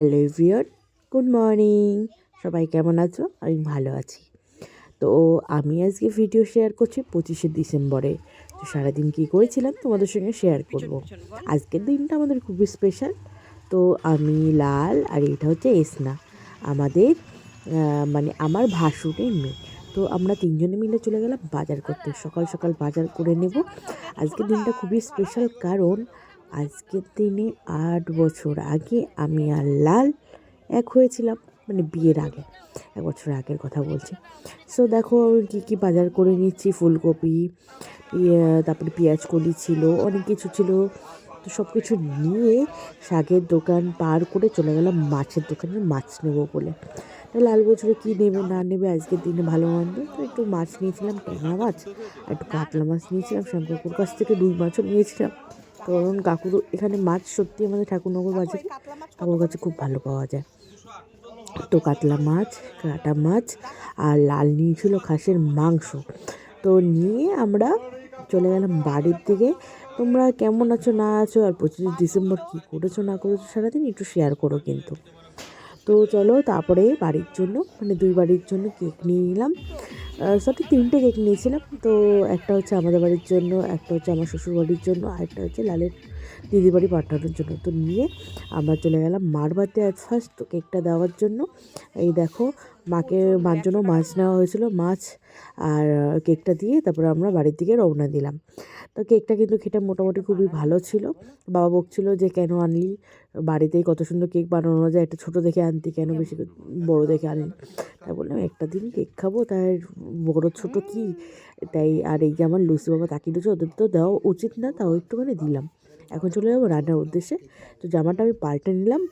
Hello everyone good morning. সবাই কেমন আছো? আমি ভালো আছি। তো আমি আজকে ভিডিও শেয়ার করছি পঁচিশে ডিসেম্বরে। তো সারাদিন কী করেছিলাম তোমাদের সঙ্গে শেয়ার করব। আজকের দিনটা আমাদের খুবই স্পেশাল তো আমি লাল আর এটা হচ্ছে এসনা। আমাদের মানে আমার ভাসুরের মেয়ে। তো আমরা তিনজনে মিলে চলে গেলাম বাজার করতে। সকাল সকাল বাজার করে নেব। আজকের দিনটা খুবই স্পেশাল কারণ আজকের দিনে আট বছর আগে আমি আর লাল এক হয়েছিলাম মানে বিয়ের আগে, এক বছর আগের কথা বলছি। সো দেখো কী কী বাজার করে নিচ্ছি, ফুলকপি, ইয়ে- তারপরে পেঁয়াজ কলি ছিল, অনেক কিছু ছিল। তো সব কিছু নিয়ে শাকের দোকান পার করে চলে গেলাম, মাছের দোকানে মাছ নেব বলে। লাল বছরে কী নেবে না নেবে? আজকের দিনে ভালো মন্দ তো একটু মাছ নিয়েছিলাম, ট্যাংরা মাছ, একটু কাতলা মাছ নিয়েছিলাম শ্যামকাকুর কাছ থেকে দুই মাছও নিয়েছিলাম। কারণ কাকুর এখানে মাছ সত্যি আমাদের ঠাকুরনগর বাজারে কাকুর কাছে খুব ভালো পাওয়া যায়। তো কাতলা মাছ কাটা মাছ আর লাল নিয়েছিল খাসের মাংস। তো নিয়ে আমরা চলে গেলাম বাড়ির দিকে। তোমরা কেমন আছো না আছো আর পঁচিশে ডিসেম্বর কী করেছ না করেছ সারাদিন একটু শেয়ার করো কিন্তু। তো চলো তারপরে বাড়ির জন্য মানে দুই বাড়ির জন্য কেক নিয়ে নিলাম। সত্যি তিনটে কেক নিয়েছিলাম। তো একটা হচ্ছে আমাদের বাড়ির জন্য, একটা হচ্ছে আমার শ্বশুর বাড়ির জন্য আরেকটা হচ্ছে লালের দিদি বাড়ি পাঠানোর জন্য। তো নিয়ে আমরা চলে গেলাম মার বাড়িতে ফার্স্ট কেকটা দেওয়ার জন্য। এই দেখো মাকে মার জন্য মাছ নেওয়া হয়েছিল, মাছ আর কেকটা দিয়ে তারপরে আমরা বাড়ির দিকে রওনা দিলাম। তো কেকটা কিন্তু খেতে মোটামুটি খুবই ভালো ছিল। বাবা বকছিল যে, কেন আনলি? বাড়িতেই কত সুন্দর কেক বানানো যায়। একটা ছোটো দেখে আনতি, কেন বেশি বড় দেখে আনলি? তাই বললাম, একটা দিন কেক খাব, তাই বড় ছোট কি? তাই, আর এই যে আমার লুসি বাবা তাকিয়ে রয়েছে ওদের তো দেওয়া উচিত না, তাও একটুখানি দিলাম। এখন চলে যাব রান্নার উদ্দেশ্যে। তো জামাটা আমি পাল্টে নিলাম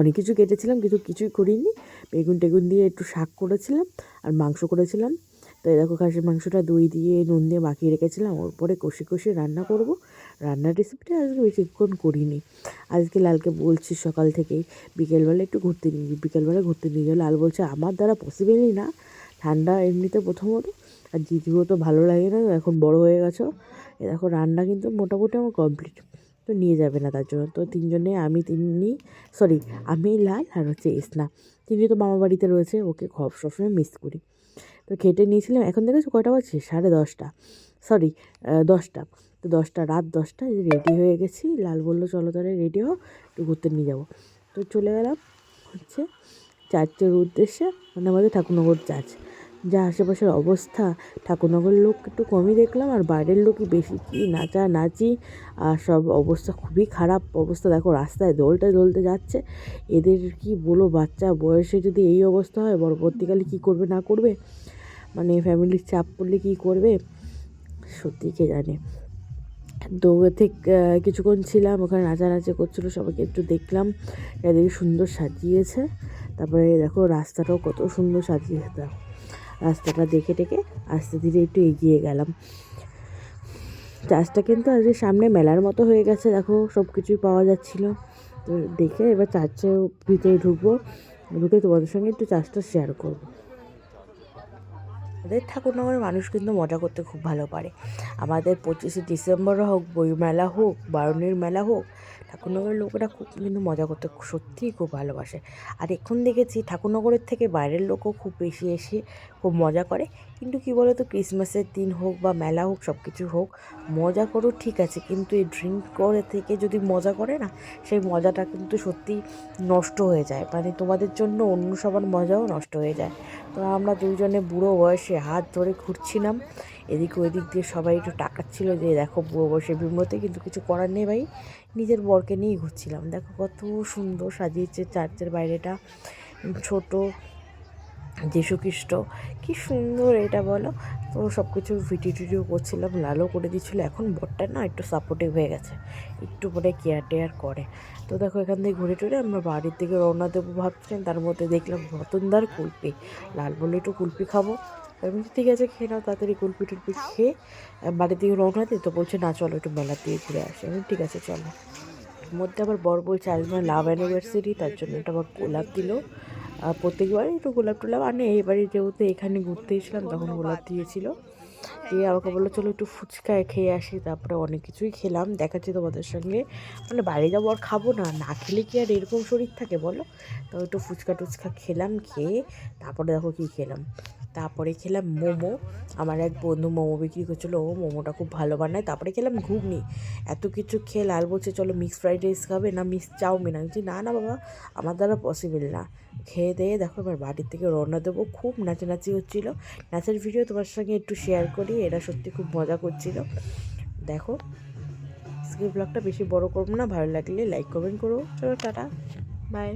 অনেক কিছু কেটেছিলাম কিন্তু কিছুই করিনি। বেগুন টেগুন দিয়ে একটু শাক করেছিলাম আর মাংস করেছিলাম। তো দেখো খাসির মাংসটা দই দিয়ে, নুন দিয়ে মাখিয়ে রেখেছিলাম। ওর পরে কষে কষে রান্না করব। রান্নার রেসিপিটা আজকে বেশিক্ষণ করিনি। আজকে লালকে বলছি সকাল থেকেই, বিকেলবেলা একটু ঘুরতে নিয়ে বিকেলবেলা ঘুরতে নিয়ে যাই। লাল বলছে, আমার দ্বারা পসিবেলই না। ঠান্ডা এমনিতে প্রথমত। আর জিজুও তো ভালো লাগে না, এখন বড় হয়ে গেছো। এ দেখো, রান্না কিন্তু মোটামুটি আমার কমপ্লিট তো নিয়ে যাবে না তার জন্য। তো তিনজনে, আমি তিনি সরি আমি লাল আর হচ্ছে ইসনা তিনি তো মামা বাড়িতে রয়েছে, ওকে খব সবসময় মিস করি। তো খেটে নিয়েছিলাম, এখন দেখেছ কয়টা বাজছে? সাড়ে দশটা। সরি দশটা। তো দশটা, রাত দশটা রেডি হয়ে গেছি। লাল বলল, চলো তাহলে রেডি হও, একটু ঘুরতে নিয়ে যাব। তো চলে গেলাম হচ্ছে চার্চের উদ্দেশ্যে মানে আমাদের ঠাকুরনগর চার্চ। যা আশেপাশের অবস্থা। ঠাকুরনগর লোক একটু কমই দেখলাম আর বাইরের লোকই বেশি। কি নাচা নাচি আর সব অবস্থা খুবই খারাপ অবস্থা। দেখো রাস্তায় দোলতে দোলতে যাচ্ছে। এদের কি বলো বাচ্চা বয়সে যদি এই অবস্থা হয় পরবর্তীকালে কী করবে না করবে? মানে ফ্যামিলির চাপ পড়লে কী করবে? সত্যি কে জানে। তো আহ, কিছুক্ষণ ছিলাম ওখানে নাচানাচি করছিল সবাইকে একটু দেখলাম। এদিকে সুন্দর সাজিয়েছে। তারপরে দেখো রাস্তাটাও কত সুন্দর সাজিয়েছে। দেখো রাস্তাটা দেখে টেকে আস্তে ধীরে একটু এগিয়ে গেলাম। চার্চটা কিন্তু আজকে সামনে মেলার মতো হয়ে গেছে, দেখো সব কিছুই পাওয়া যাচ্ছিল। তো দেখে এবার চার্চের ভিতরে ঢুকবো, ঢুকে তোমাদের সঙ্গে একটু চার্চটা শেয়ার করব। আমাদের ঠাকুরনগরের মানুষ কিন্তু মজা করতে খুব ভালো পারে। আমাদের পঁচিশে ডিসেম্বর হোক, বই মেলা হোক, বারণের মেলা হোক, ঠাকুরনগরের লোকেরা খুব কিন্তু মজা করতে সত্যিই খুব ভালোবাসে। আর এখন দেখেছি ঠাকুরনগরের থেকে বাইরের লোকও খুব বেশি এসে খুব মজা করে। কিন্তু কী বলো তো ক্রিসমাসের দিন হোক বা মেলা হোক সব কিছু হোক, মজা করো ঠিক আছে, কিন্তু এই ড্রিঙ্ক করে থেকে যদি মজা করে না, সেই মজাটা কিন্তু সত্যি নষ্ট হয়ে যায়। মানে তোমাদের জন্য অন্য সবার মজাও নষ্ট হয়ে যায়। তো আমরা দুজনে বুড়ো বয়সে হাত ধরে ঘুরছিলাম। এদিক ওইদিক দিয়ে সবাই একটু টাকাচ্ছিল যে, দেখো বুড়ো বয়সে বিমতে কিন্তু কিছু করার নেই ভাই। নিজের বরকে নিয়েই ঘুরছিলাম। দেখো কত সুন্দর সাজিয়েছে চার্চের বাইরেটা। ছোট যীশু খ্রিস্ট কি সুন্দর এটা বলো। তো সব কিছু ভিডিও টিডিও করছিলাম, লালও করে দিচ্ছিল এখন বরটা না একটু সাপোর্টিভ হয়ে গেছে, একটু পরে কেয়ার টেয়ার করে। তো দেখো এখান থেকে ঘুরে টুরে আমরা বাড়ির দিকে রওনা দেবো ভাবছিলাম তার মধ্যে দেখলাম রতনদার কুলপি। লাল বলে একটু কুলপি খাব? আমি ঠিক আছে, খেয়ে নাও, তাড়াতাড়ি কুলপি টুলপি খেয়ে বাড়ির দিকে রওনা দিই তো বলছে, না, চলো একটু মেলার দিকে ঘুরে আসি। আমি ঠিক আছে, চলো। মধ্যে আবার বর বলছে, আজ আমার লাভ অ্যানিভার্সারি, তার জন্য এটা আবার গোলাপ দিল। প্রত্যেকবারই একটু গোলাপ টোলাপ। আনে এবারে যেহেতু এখানে ঘুরতে এসেছিলাম, তখন গোলাপ দিয়েছিল। দিয়ে আমাকে বলল, চলো একটু ফুচকা খেয়ে আসি। তারপরে অনেক কিছুই খেলাম। দেখাচ্ছি তোমাদের সঙ্গে। মানে বাইরে যাব আর খাব না। না খেলে কি আর এরকম শরীর থাকে বলো? তো একটু ফুচকা টুচকা খেলাম, খেয়ে তারপরে দেখো কি খেলাম। তারপরে খেলাম মোমো। আমার এক বন্ধু মোমো বিক্রি করছিল, ও মোমোটা খুব ভালো বানায়। তারপরে খেলাম ঘুগনি। এত কিছু খেয়ে লাল বলছে, চলো মিক্স ফ্রাইড রাইস খাবে না মিক্স চাউমিন? আমি না না বাবা, আমার দ্বারা পসিবল না। খেয়ে দিয়ে দেখো, এবার বাড়ির থেকে রওনা দেবো। খুব নাচানাচি হচ্ছিল। নাচের ভিডিও তোমার সঙ্গে একটু শেয়ার করি, এরা সত্যি খুব মজা করছিল। দেখো, আজকের ব্লগটা বেশি বড় করব না, ভালো লাগলে লাইক কমেন্ট করো। চলো, টাটা বাই